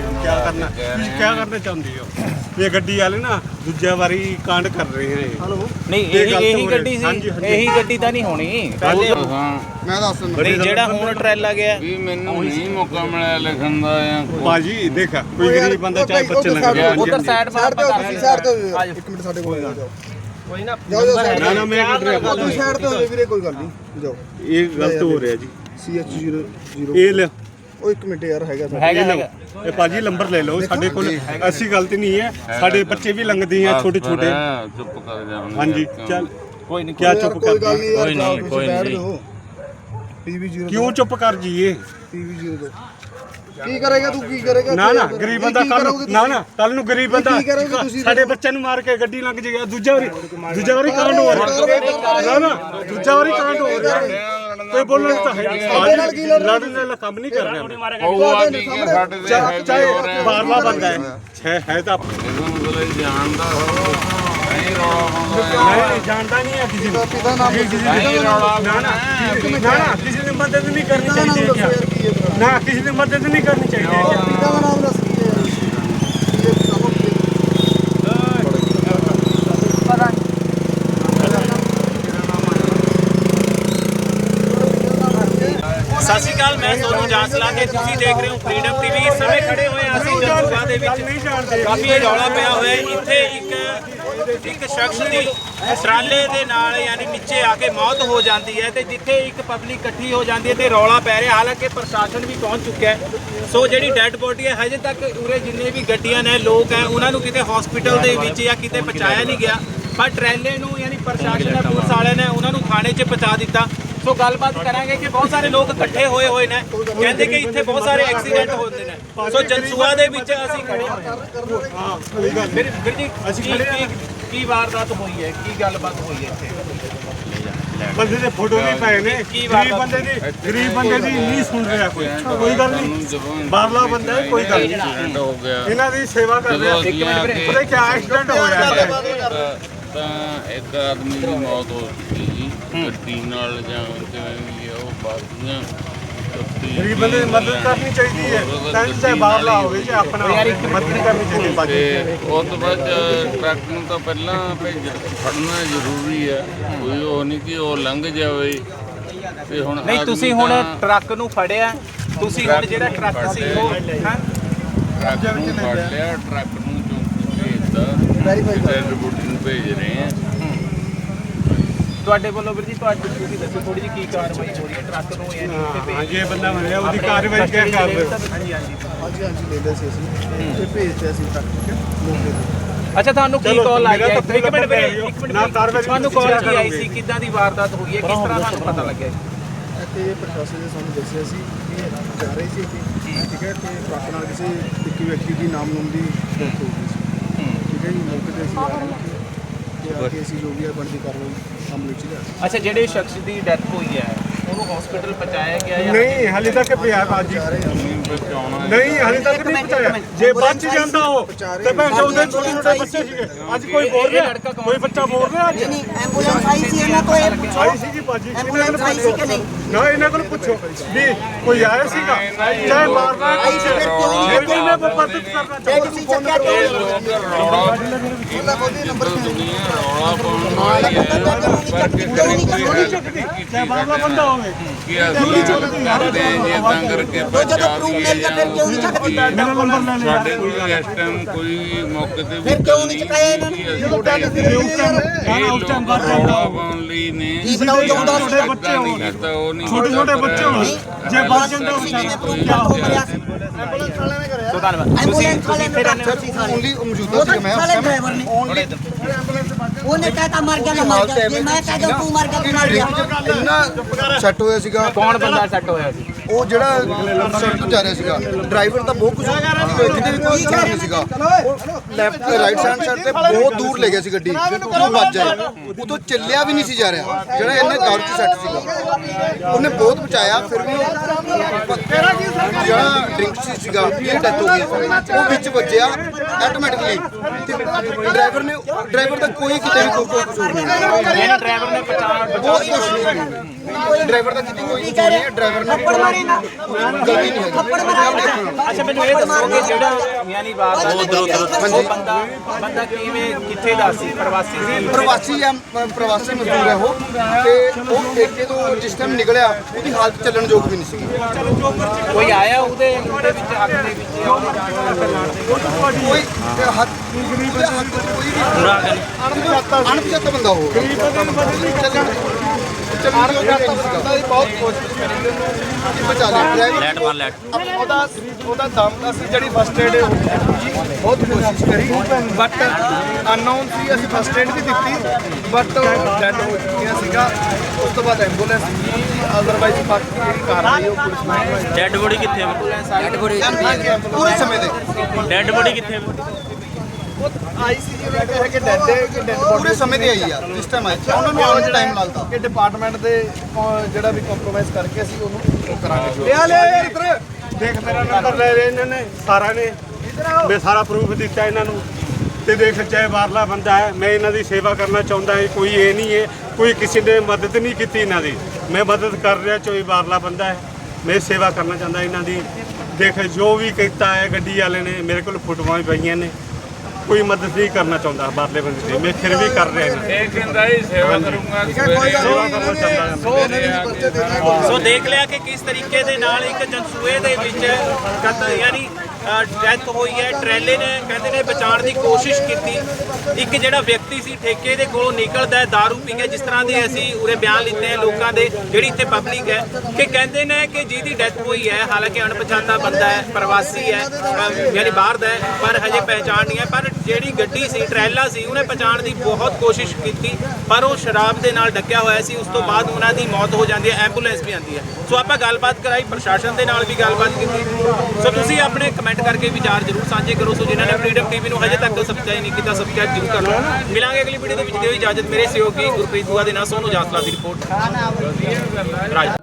ਕੀ ਕਰਨਾ? ਤੁਸੀਂ ਕੀ ਕਰਨਾ ਚਾਹੁੰਦੇ ਹੋ? ਇਹ ਗੱਡੀ ਵਾਲੇ ਨਾ ਦੂਜਾ ਵਾਰੀ ਕਾਂਡ ਕਰ ਰਹੇ ਹੈ ਨਹੀਂ ਇਹ ਇਹੀ ਇਹੀ। ਗੱਡੀ ਸੀ। ਇਹੀ ਗੱਡੀ ਤਾਂ ਨਹੀਂ ਹੋਣੀ। ਪਹਿਲੇ ਹਾਂ। ਮੈਂ ਦੱਸ ਦਿੰਦਾ। ਨਹੀਂ ਜਿਹੜਾ ਹੁਣ ਟਰੈਲਾ ਗਿਆ। ਵੀ ਮੈਨੂੰ ਨਹੀਂ ਮੌਕਾ ਮਿਲਿਆ ਲਿਖਣ ਦਾ ਜਾਂ ਬਾਜੀ ਦੇਖਾ ਕੋਈ ਗਰੀਬ ਬੰਦਾ ਚਾਹੇ ਬੱਚੇ ਲੱਗ ਗਿਆ ਉਧਰ ਸਾਈਡ ਸਾਈਡ ਤੇ ਹੋ ਤੁਸੀਂ ਸਾਈਡ ਤੇ। ਇੱਕ ਮਿੰਟ ਸਾਡੇ ਕੋਲ ਜਾਓ। ਕੋਈ ਨਾ ਨਾ ਨਾ ਮੈਂ ਰਿਹਾ ਉਹ ਤੁਸੀਂ ਸਾਈਡ ਤੇ ਵੀਰੇ ਕੋਈ ਗੱਲ ਨਹੀਂ। ਜਾਓ। ਇਹ ਗਲਤ ਹੋ ਰਿਹਾ ਜੀ। CH00 ਇਹ ਲੈ ਉਹ ਇੱਕ ਮਿੰਟ ਯਾਰ ਹੈਗਾ ਤਾਂ ਹੈਗਾ ਹੈਗਾ। ਇਹ ਬਾਜੀ ਨੰਬਰ ਲੈ ਲਓ ਸਾਡੇ ਕੋਲ ਐਸੀ ਗਲਤੀ ਨਹੀਂ ਹੈ ਸਾਡੇ ਬੱਚੇ ਵੀ ਲੰਘਦੇ ਆ ਛੋਟੇ ਛੋਟੇ। ਚੁੱਪ ਕਰ ਜਾ ਹਾਂਜੀ? ਚੱਲ। ਕੋਈ ਨਹੀਂ ਕਿਆ ਚੁੱਪ ਕੋਈ ਕਰ ਗੱਲ ਨਹੀਂ ਯਾਰ ਕੋਈ ਜਾਓ ਨਹੀਂ, ਕੋਈ ਨਹੀਂ। ਜਾਓ। PV02 ਕਿਉਂ ਚੁੱਪ ਕਰ ਜੀਏ PV02 ਕੀ ਕਰੇਗਾ ਤੂੰ ਕੀ ਕਰੇਗਾ? ਨਾ ਨਾ ਗਰੀਬ ਬੰਦਾ ਕੱਲ ਨਾ ਨਾ ਕੱਲ ਨੂੰ ਗਰੀਬ ਬੰਦਾ? ਸਾਡੇ ਬੱਚਿਆਂ ਨੂੰ ਮਾਰ ਕੇ ਗੱਡੀ ਲੰਘ ਜਾਏਗਾ ਦੂਜਾ ਵਾਰੀ ਦੂਜਾ ਵਾਰੀ ਕਾਂਡ ਹੋ ਰਿਹਾ। ਨਾ ਨਾ ਦੂਜਾ ਵਾਰੀ ਕਾਂਡ ਹੋ ਰਿਹਾ। ਕੋਈ ਬੋਲਣ ਤਾਂ ਹੈ ਸਾਡੇ ਨਾਲ ਕੀ ਲੜਨਾ? ਵਾਲਾ ਕੰਮ ਨਹੀਂ ਕਰ ਰਿਹਾ। ਪਊਆ ਕੀ ਹੈ ਸਾਡੇ ਦੇ ਹੈਗੇ ਚਾਹੇ ਹੋ। ਰਹੇ ਆ। ਬਾਰਵਾ ਬੰਦਾ ਹੈ। ਹੈ ਹੈ ਤਾਂ ਇਹਦਾ ਮਤਲਬ ਜਾਣਦਾ ਹੋ ਨਹੀਂ ਰੌਲਾ ਨਹੀਂ ਜਾਣਦਾ ਨਹੀਂ ਹੈ ਕਿਸੇ ਨੂੰ। ਪਿਤਾ ਨਾਮ ਨਹੀਂ ਰੌਲਾ ਨਾ ਨਾ ਨਾ ਨਾ ਕਿਸੇ ਦੀ ਮਦਦ ਨਹੀਂ ਕਰਨੀ ਪਿਤਾ ਦਾ ਨਾਮ ਚਾਹੀਦੀ? ਨਾ ਕਿਸੇ ਦੀ ਮਦਦ ਨਹੀਂ ਕਰਨੀ ਚਾਹੀਦੀ ਹੈ ਪਿਤਾ ਦਾ ਨਾਮ ਦੱਸ ਕੀ ਹੈ ਯਾਰ ਕੀ ਹੈ ਪਿਤਾ ਦਾ? ਸਤਿ ਸ਼੍ਰੀ ਅਕਾਲ ਮੈਂ ਸੋਨੂੰ ਜਾਂਸਲਾ ਤੇ ਤੁਸੀਂ ਦੇਖ ਰਹੇ ਹੋ ਫਰੀडम ਟੀਵੀ ਇਸ ਸਮੇਂ ਖੜੇ ਹੋਏ ਹਾਂ ਅਸੀਂ ਜੰਗੂਆ ਦੇ ਵਿੱਚ। ਕਾਫੀ ਰੌਲਾ ਪਿਆ ਹੋਇਆ ਇੱਥੇ ਇੱਕ ਇੱਕ ਸ਼ਖਸ ਦੀ ਟਰਾਲੇ ਦੇ ਨਾਲ ਯਾਨੀ ਨੀਚੇ ਆ ਕੇ ਮੌਤ ਹੋ ਜਾਂਦੀ ਹੈ ਤੇ ਜਿੱਥੇ ਇੱਕ ਪਬਲਿਕ ਇਕੱਠੀ ਹੋ ਜਾਂਦੀ ਹੈ ਤੇ ਰੌਲਾ ਪੈ ਰਿਹਾ ਹਾਲਾਂਕਿ ਪ੍ਰਸ਼ਾਸਨ ਵੀ ਪਹੁੰਚ ਚੁੱਕਿਆ ਹੈ। ਸੋ ਜਿਹੜੀ ਡੈੱਡ ਬੋਡੀ ਹੈ, ਹਜੇ ਤੱਕ ਉਰੇ ਜਿੰਨੇ ਵੀ ਗੱਡੀਆਂ ਨੇ, ਲੋਕ ਹੈ, ਉਹਨਾਂ ਨੂੰ ਕਿਤੇ ਹਸਪੀਟਲ ਦੇ ਵਿੱਚ ਜਾਂ ਕਿਤੇ ਪਹੁੰਚਾਇਆ ਨਹੀਂ ਗਿਆ। ਪਰ ਟਰੈਲੇ ਨੂੰ ਯਾਨੀ ਪ੍ਰਸ਼ਾਸਨ ਦਾ ਪੁਲਿਸ ਵਾਲਿਆਂ ਨੇ ਉਹਨਾਂ ਨੂੰ ਥਾਣੇ 'ਚ ਪਹੁੰਚਾ ਦਿੱਤਾ। ਸੋ ਗੱਲਬਾਤ ਕਰਾਂਗੇ ਕਿ ਬਹੁਤ ਸਾਰੇ ਲੋਕ ਇਕੱਠੇ ਹੋਏ ਹੋਏ ਨੇ। ਕਹਿੰਦੇ ਕਿ ਇੱਥੇ ਬਹੁਤ ਸਾਰੇ ਐਕਸੀਡੈਂਟ ਹੁੰਦੇ ਨੇ। ਸੋ ਜਨਸੂਆ ਦੇ ਵਿੱਚ ਅਸੀਂ ਖੜੇ ਹੋਏ ਹਾਂ। ਗੱਲ ਵੀਰ ਜੀ ਅਸੀਂ ਖੜੇ ਹਾਂ। ਕੀ- ਵਾਰਦਾਤ ਹੋਈ ਹੈ? ਕੀ ਗੱਲਬਾਤ ਹੋਈ ਹੈ ਇੱਥੇ? ਬੰਦੇ ਦੇ ਫੋਟੋ ਵੀ ਪਏ ਨੇ। ਕੀ ਗਰੀਬ ਬੰਦੇ ਦੀ ਗਰੀਬ ਬੰਦੇ ਦੀ ਨਹੀਂ ਸੁਣ ਰਿਹਾ ਕੋਈ। ਕੋਈ ਗੱਲ ਨਹੀਂ। ਬਾਹਰਲਾ ਬੰਦਾ ਹੈ, ਕੋਈ ਗੱਲ ਨਹੀਂ। ਐਕਸੀਡੈਂਟ ਹੋ ਗਿਆ ਇਹਨਾਂ ਦੀ ਸੇਵਾ ਕਰ ਰਿਹਾ। ਜਦੋਂ ਅਸੀਂ ਆ ਕੇ ਪਤਾ ਕੀ ਐਕਸੀਡੈਂਟ ਹੋ ਰਿਹਾ ਤਾਂ ਇੱਕ ਆਦਮੀ ਦੀ ਮੌਤ ਹੋ ਜੀ ਗੱਡੀ ਨਾਲ ਜਾਂ ਕਿਵੇਂ ਵੀ ਆ, ਉਹ ਬਾਕੀਆਂ ਗਰੀਬ ਬੰਦੇ ਦੀ ਮਦਦ ਕਰਨੀ ਚਾਹੀਦੀ ਹੈ ਤਾਂ ਚਾਹੇ ਬਾਹਰਲਾ ਹੋਵੇ ਚਾਹੇ ਆਪਣਾ ਮਦਦ ਕਰਨੀ ਚਾਹੀਦੀ ਹੈ ਬਾਕੀ ਤੇ ਉਸ ਤੋਂ ਬਾਅਦ ਟਰੱਕ ਨੂੰ ਤਾਂ ਪਹਿਲਾਂ ਭੇਜ ਫੜਨਾ ਜ਼ਰੂਰੀ ਹੈ ਕੋਈ ਉਹ ਨਹੀਂ ਕਿ ਉਹ ਲੰਘ ਜਾਵੇ ਤੇ ਹੁਣ ਨਹੀਂ ਤੁਸੀਂ ਹੁਣ ਟਰੱਕ ਨੂੰ ਫੜਿਆ ਤੁਸੀਂ ਹੁਣ ਜਿਹੜਾ ਟਰੱਕ ਸੀ ਉਹ ਹਾਂ ਟਰੱਕ ਨੂੰ ਫੜ ਲਿਆ ਟਰੱਕ ਨੂੰ ਚੌਂਕੀ ਭੇਜਦਾ ਡੈਡ ਬੋਡੀ ਨੂੰ ਭੇਜ ਰਹੇ ਆ ਤੁਹਾਡੇ ਵੱਲੋਂ ਵੀਰ ਜੀ ਤੁਹਾਡੀ ਤੁਸੀਂ ਦੱਸੋ ਥੋੜੀ ਜਿਹੀ ਕੀ ਕਾਰਵਾਈ ਹੋ ਰਹੀ ਹੈ ਟਰੱਕ ਨੂੰ ਯਾਨੀ ਇੱਥੇ ਹਾਂ ਜੇ ਬੰਦਾ ਮਰਿਆ ਉਹਦੀ ਕਾਰਵਾਈ ਕਿਆ ਕਰ ਰਹੇ ਹੋ ਹਾਂਜੀ ਹਾਂਜੀ। ਹਾਂਜੀ ਹਾਂਜੀ ਲੈ ਲਿਆ ਸੀ ਅਸੀਂ। ਤੇ ਭੇਜਦੇ ਅਸੀਂ ਤੱਕ ਠੀਕ ਹੈ ਮੌਕੇ ਤੇ। ਅੱਛਾ ਤੁਹਾਨੂੰ ਕੀ ਕਾਲ ਆਈ ਹੈ ਤਾਂ ਇੱਕ ਮਿੰਟ ਵੀਰੇ ਇੱਕ ਮਿੰਟ ਨਾ ਕਾਰਵਾਈ ਤੁਹਾਨੂੰ ਕਾਲ ਕੀ ਆਈ। ਸੀ ਕਿੱਦਾਂ ਦੀ ਵਾਰਦਾਤ ਹੋਈ ਹੈ ਕਿਸ ਤਰ੍ਹਾਂ ਤੁਹਾਨੂੰ ਪਤਾ ਲੱਗਿਆ ਇੱਥੇ ਪ੍ਰਸ਼ਾਸਨ ਨੇ ਸਾਨੂੰ ਦੱਸਿਆ ਸੀ ਕਿ ਜਾ ਰਹੇ ਸੀ ਅਸੀਂ ਠੀਕ ਹੈ ਤੇ ਟਰੱਕ ਨਾਲ ਕਿਸੇ ਇੱਕ ਵਿਅਕਤੀ ਦੀ ਨਾਮ ਨੂਮ ਦੀ ਡੈਥ ਹੋ ਗਈ ਸੀ। ਠੀਕ ਹੈ ਜੀ ਮੌਕੇ ਤੇ ਅਸੀਂ ਆ ਰਹੇ ਸੀ। ਤੇ ਆ ਕੇ ਅਸੀਂ ਜੋ ਵੀ ਹੈ ਬਣਦੀ ਕਾਰਵਾਈ ਅਮਲ ਵਿੱਚ ਲਿਆ। ਅੱਛਾ, ਜਿਹੜੇ ਸ਼ਖਸ ਦੀ ਡੈਥ ਹੋਈ ਹੈ ਉਹਨੂੰ ਹਸਪੀਟਲ ਪਹੁੰਚਾਇਆ ਗਿਆ ਜਾਂ ਨਹੀਂ ਹਾਲੇ ਤੱਕ ਪਿਆ ਬਾਜੀ ਜਾ ਨਹੀਂ ਹਾਲੇ ਤੱਕ ਨਹੀਂ ਪਹੁੰਚਾਇਆ। ਜੇ ਬਚ ਜਾਂਦਾ ਉਹ ਤੇ ਭੈਣ ਚੋਦ ਦੇ ਛੋਟੇ ਛੋਟੇ ਬੱਚੇ ਸੀਗੇ। ਅੱਜ ਕੋਈ ਬੋਲ ਰਿਹਾ? ਕੋਈ ਬੱਚਾ ਬੋਲ ਰਿਹਾ ਅੱਜ? ਨਹੀਂ ਐਂਬੂਲੈਂਸ ਆਈ ਸੀ ਇਹਨਾਂ ਕੋਲ ਇਹ ਪੁੱਛੋ ਆਈ ਸੀਗੀ ਬਾਜੀ ਇਹਨਾਂ ਕੋਲ ਐਂਬੂਲੈਂਸ ਆਈ ਸੀ ਕਿ ਨਹੀਂ? ਨਾ ਇਹਨਾਂ ਕੋਲ ਪੁੱਛੋ। ਵੀ ਕੋਈ ਆਇਆ ਸੀਗਾ? ਚਾਹੇ ਮਾਰਨਾ ਆਈ ਸੀ ਫਿਰ ਕਿਉਂ ਨਹੀਂ ਵੀ ਮੈਂ ਮਦਦ ਕਰਨਾ ਤੇ ਤੁਸੀਂ ਚੱਕਿਆ ਕਿਉਂ ਰੌਲਾ ਇਹ ਨੰਬਰ ਦੁਨੀਆ ਰੌਲਾ ਪਾਉਣ ਵਾਲੀ ਹੈ ਪਰ ਨੇ ਕੋਈ ਗੱਲ ਨਹੀਂ ਚਾਹੇ ਬਾਹਰਲਾ ਬੰਦਾ ਹੋਵੇ ਕਿ ਅਸੀਂ ਕਰਦੇ ਹਾਂ ਜੀ ਏਦਾਂ ਕਰਕੇ ਜਦੋਂ ਗਿਆ ਨਹੀਂ ਚੱਕਦੀ ਮੇਰਾ ਨੰਬਰ ਲੈ ਲਿਆ ਸਾਡੇ ਕੋਲ ਇਸ ਟਾਈਮ ਕੋਈ ਮੌਕੇ ਤੇ ਵੀ ਫਿਰ ਕਿਉਂ ਨਹੀਂ ਚੁਕਾਇਆ ਇਹਨਾਂ ਨੇ? ਜਦੋਂ ਟੱਕ ਸੀ ਉਸ ਟਾਈਮ ਇਹ ਉਸ ਟਾਈਮ ਬਾਅਦ ਰੌਲਾ ਪਾਉਣ ਲਈ ਨੇ। ਕੀ ਬਣਾਓ ਚਾਹੁੰਦਾ ਛੋਟੇ ਬੱਚੇ ਹੋਣ। ਕੀਤਾ ਉਹ ਨਹੀਂ ਛੋਟੇ ਛੋਟੇ ਬੱਚੇ ਹੋਣ। ਜੇ ਬਚ ਜਾਂਦਾ ਉਹ ਕਿਸੇ ਨੇ ਵਿਚਾਰਾ ਪ੍ਰੂਫ ਕਰ ਹੋ ਮਰਿਆ ਸੀ ਸੋ ਧੰਨਵਾਦ ਤੁਸੀਂ ਐਂਬੂਲੈਂਸ ਤੁਸੀਂ ਵਾਲੇ ਇੱਥੇ ਰਹਿੰਦੇ ਹੋ? ਸੀ ਸਾਰੇ ਓਨਲੀ ਮੌਜੂਦਾ ਉਹ ਸੀ ਤਾਂ ਮੈਂ ਸਾਲੇ ਡਰਾਈਵਰ ਨੇ। ਓਨਲੀ ਉਹਨੇ ਕਹਿਤਾ ਮਰ ਗਿਆ ਮਰ ਗਿਆ। ਜੇ ਮੈਂ ਕਹਿ ਦਊਂ ਤੂੰ ਮਰ ਗਿਆ ਮਰ ਗਿਆ। ਇੰਨਾ ਸੈੱਟ ਹੋਇਆ ਸੀਗਾ। ਕੌਣ ਬੰਦਾ ਸੈੱਟ ਹੋਇਆ ਸੀ? ਉਹ ਜਿਹੜਾ ਸੜਕ ਤੋਂ ਜਾ ਰਿਹਾ ਸੀਗਾ ਡਰਾਈਵਰ ਤਾਂ ਬਹੁਤ ਕੁਝ ਜਿਹਦੇ ਵੀ ਕੋਈ ਕਾਰਨ ਨਹੀਂ ਸੀਗਾ? ਉਹ ਲੈਫਟ ਤੇ ਰਾਈਟ ਹੈਂਡ ਸਾਈਡ ਤੇ ਬਹੁਤ ਦੂਰ ਲੈ ਗਿਆ ਸੀ ਗੱਡੀ। ਉਹ ਵੱਜ ਜਾਏ। ਉਹ ਤੋਂ ਚੱਲਿਆ ਵੀ ਨਹੀਂ ਸੀ ਜਾ ਰਿਹਾ। ਜਿਹੜਾ ਇਹਨੇ ਦਾਰੂ ਚ ਸੈੱਟ ਸੀਗਾ। ਉਹਨੇ ਬਹੁਤ ਬਚਾਇਆ ਫਿਰ ਵੀ ਜਿਹੜਾ ਡਰਿੰਕ ਸੀ ਸੀਗਾ ਇਹ ਡੈਥ ਹੋ ਗਈ। ਉਹ ਵਿੱਚ ਵੱਜਿਆ ਆਟੋਮੈਟਿਕਲੀ ਡਰਾਈਵਰ ਨੇ ਡਰਾਈਵਰ ਦਾ ਕੋਈ ਕਿਤੇ ਵੀ ਕੋਈ ਕਸੂਰ ਨਹੀਂ ਡਰਾਈਵਰ ਨੇ ਪਛਾਣ ਬਹੁਤ ਕੁਛ ਨਹੀਂ ਡਰਾਈਵਰ ਦਾ ਕਿਤੇ ਕੋਈ ਕਸੂਰ ਨਹੀਂ ਡਰਾਈਵਰ ਨੇ ਮਾਰੇ ਨਾ। ਥੱਪੜ ਮਾਰੇ ਨਾ ਅੱਛਾ ਮੈਨੂੰ ਇਹ ਦੱਸੋਗੇ ਜਿਹੜਾ ਮਿਆਨੀ ਬਾਤ ਉਹ ਉਧਰ ਉਧਰ। ਉਹ ਬੰਦਾ ਬੰਦਾ ਕਿਵੇਂ ਕਿੱਥੇ ਦਾ ਸੀ? ਪ੍ਰਵਾਸੀ ਸੀ? ਪ੍ਰਵਾਸੀ ਆ ਪ੍ਰਵਾਸੀ ਮਜ਼ਦੂਰ ਹੈ ਉਹ। ਤੇ ਉਹ ਠੇਕੇ ਤੋਂ ਜਿਸ ਟਾਈਮ ਨਿਕਲਿਆ ਉਹਦੀ ਹਾਲਤ ਚੱਲਣ ਯੋਗ ਵੀ ਨਹੀਂ ਸੀ। ਕੋਈ ਆਇਆ ਉਹਦੇ ਉਹਦੇ ਵਿੱਚ ਹੱਥ ਦੇ ਵਿੱਚ ਕੋਈ ਹੱਥ ਕੋਈ ਵੀ ਅਣਪਛਾਤਾ ਬੰਦਾ ਉਹ। ਚੱਲਣ ਚੱਲਣ ਯੋਗ ਨਹੀਂ ਸੀਗਾ ਬਹੁਤ ਕੋਸ਼ਿਸ਼ ਕਰੀ ਬਚਾ ਲਿਆ ਡਰਾਈਵਰ ਉਹਦਾ ਉਹਦਾ ਦਮ ਦਾ ਸੀ ਜਿਹੜੀ ਫਸਟ ਏਡ ਬਹੁਤ ਕੋਸ਼ਿਸ਼ ਕਰੀ। ਬਟ ਅਨਨੋਨ ਸੀ ਅਸੀਂ ਫਸਟ ਏਡ ਵੀ ਦਿੱਤੀ ਬਟ ਡੈਡ ਹੋ ਚੁੱਕਿਆ ਸੀਗਾ। ਉਸ ਤੋਂ ਬਾਅਦ ਐਂਬੂਲੈਂਸ ਅਦਰਵਾਈਜ਼ ਬਾਕੀ ਜਿਹੜੀ ਕਾਰਵਾਈ ਉਹ ਪੁਲਿਸ ਨੇ ਡੈੱਡ ਬੋਡੀ ਕਿੱਥੇ ਹੈ ਪੂਰੇ ਸਮੇਂ ਦੇ ਡੈੱਡ ਬੋਡੀ ਕਿੱਥੇ ਹੈ ਆਈਸੀਯੂ ਵਿੱਚ ਹੈ ਕਿ ਡੈਡ ਹੈ ਕਿ ਡੈਡ ਪੂਰੇ ਸਮੇਂ ਤੇ ਆਈ ਆ ਜਿਸ ਟਾਈਮ ਆਈ। ਸੀ। ਉਹਨਾਂ ਨੂੰ ਆਉਣ 'ਚ ਟਾਈਮ ਲੱਗਦਾ। ਕਿ ਡਿਪਾਰਟਮੈਂਟ ਦੇ ਜਿਹੜਾ ਵੀ ਕੰਪਰੋਮਾਈਜ਼ ਕਰਕੇ ਅਸੀਂ ਉਹਨੂੰ ਉਹ ਕਰਾਂਗੇ ਲਿਆ ਲਿਆ ਇੱਧਰ। ਦੇਖ ਮੇਰਾ ਨੰਬਰ ਲੈ ਲਿਆ ਇਹਨਾਂ ਨੇ ਸਾਰਾ ਨੇ। ਮੈਂ ਸਾਰਾ ਪ੍ਰੂਫ ਦਿੱਤਾ ਇਹਨਾਂ ਨੂੰ। ਤੇ ਦੇਖ ਚਾਹੇ ਬਾਹਰਲਾ ਬੰਦਾ ਹੈ ਮੈਂ ਇਹਨਾਂ ਦੀ ਸੇਵਾ ਕਰਨਾ ਚਾਹੁੰਦਾ ਹਾਂ ਕੋਈ ਇਹ ਨਹੀਂ ਹੈ ਕੋਈ ਕਿਸੇ ਨੇ ਮਦਦ ਨਹੀਂ ਕੀਤੀ ਇਹਨਾਂ ਦੀ। ਮੈਂ ਮਦਦ ਕਰ ਰਿਹਾ ਕੋਈ ਬਾਹਰਲਾ ਬੰਦਾ ਹੈ ਮੈਂ ਸੇਵਾ ਕਰਨਾ ਚਾਹੁੰਦਾ ਇਹਨਾਂ ਦੀ। ਦੇਖ ਜੋ ਵੀ ਕੀਤਾ ਹੈ ਗੱਡੀ ਵਾਲੇ ਨੇ ਮੇਰੇ ਕੋਲ ਫੋਟੋਆਂ ਵੀ ਪਈਆਂ ਨੇ। ਕੋਈ ਮਦਦ ਨਹੀਂ ਕਰਨਾ ਚਾਹੁੰਦਾ ਬਾਹਰਲੇ ਬੰਦੇ ਦੀ। ਮੈਂ ਫਿਰ ਵੀ ਕਰ ਰਿਹਾ ਦੀ ਇਹ ਕਹਿੰਦਾ ਇਹ ਸੇਵਾ ਕਰੂੰਗਾ ਸੇਵਾ ਕਰਨਾ ਚਾਹੁੰਦਾ ਹਾਂ ਸੋ ਦੇਖ ਲਿਆ ਕਿ ਕਿਸ ਤਰੀਕੇ ਦੇ ਨਾਲ ਇੱਕ ਜਨਸੂਏ ਦੇ ਵਿੱਚ ਕਤਲ ਯਾਨੀ ਡੈਥ ਹੋਈ ਹੈ। ਟਰੈਲੇ ਨੇ ਕਹਿੰਦੇ ਨੇ ਬਚਾਉਣ ਦੀ ਕੋਸ਼ਿਸ਼ ਕੀਤੀ। ਇੱਕ ਜਿਹੜਾ ਵਿਅਕਤੀ ਸੀ ਠੇਕੇ ਦੇ ਕੋਲੋਂ ਨਿਕਲਦਾ ਹੈ दारू ਪੀ ਕੇ ਜਿਸ ਤਰ੍ਹਾਂ ਦੇ ਅਸੀਂ ਉਰੇ ਬਿਆਨ ਲਿੱਤੇ ਹੈ ਲੋਕਾਂ ਦੇ ਜਿਹੜੀ ਇੱਥੇ ਪਬਲਿਕ ਹੈ ਕਿ ਕਹਿੰਦੇ ਨੇ ਕਿ ਜਿਹਦੀ ਡੈਥ ਹੋਈ ਹੈ ਹਾਲਾਂਕਿ ਅਣਪਛਾਤਾ ਬੰਦਾ ਹੈ ਪ੍ਰਵਾਸੀ ਹੈ ਯਾਨੀ ਬਾਹਰ ਦਾ ਹੈ ਪਰ ਹਜੇ ਪਹਿਚਾਣ ਨਹੀਂ ਹੈ। ਪਰ ਜਿਹੜੀ ਗੱਡੀ ਸੀ, ਟਰੈਲਾ ਸੀ, ਉਹਨੇ ਪਛਾਣ ਦੀ ਬਹੁਤ ਕੋਸ਼ਿਸ਼ ਕੀਤੀ, ਪਰ ਉਹ ਸ਼ਰਾਬ ਦੇ ਨਾਲ ਡੱਕਿਆ ਹੋਇਆ ਸੀ, ਉਸ ਤੋਂ ਬਾਅਦ ਉਹਨਾਂ ਦੀ ਮੌਤ ਹੋ ਜਾਂਦੀ ਹੈ, ਐਂਬੂਲੈਂਸ ਵੀ ਆਉਂਦੀ ਹੈ। ਸੋ ਆਪਾਂ ਗੱਲਬਾਤ ਕਰਾਈ, ਪ੍ਰਸ਼ਾਸਨ ਦੇ ਨਾਲ ਵੀ ਗੱਲਬਾਤ ਕੀਤੀ। ਸੋ ਤੁਸੀਂ ਆਪਣੇ ਕਮੈਂਟ ਕਰਕੇ ਵਿਚਾਰ ਜ਼ਰੂਰ ਸਾਂਝੇ ਕਰੋ। ਸੋ ਜਿਨ੍ਹਾਂ ਨੇ ਫਰੀडम ਟੀਵੀ ਨੂੰ ਹਜੇ ਤੱਕ ਸਬਸਕ੍ਰਾਈਬ ਨਹੀਂ ਕੀਤਾ ਸਬਸਕ੍ਰਾਈਬ ਜ਼ਰੂਰ ਕਰ ਲਓ। ਮਿਲਾਂਗੇ ਅਗਲੀ ਵੀਡੀਓ ਦੇ ਵਿੱਚ। ਦਿਓ ਇਜਾਜ਼ਤ। ਮੇਰੇ ਸਹਿਯੋਗੀ ਗੁਰਪ੍ਰੀਤ ਬੁਆ ਦੇ ਨਾਲ ਸੋਨੂ ਜਾਸਲਾ ਦੀ ਰਿਪੋਰਟ ਰਾਜ।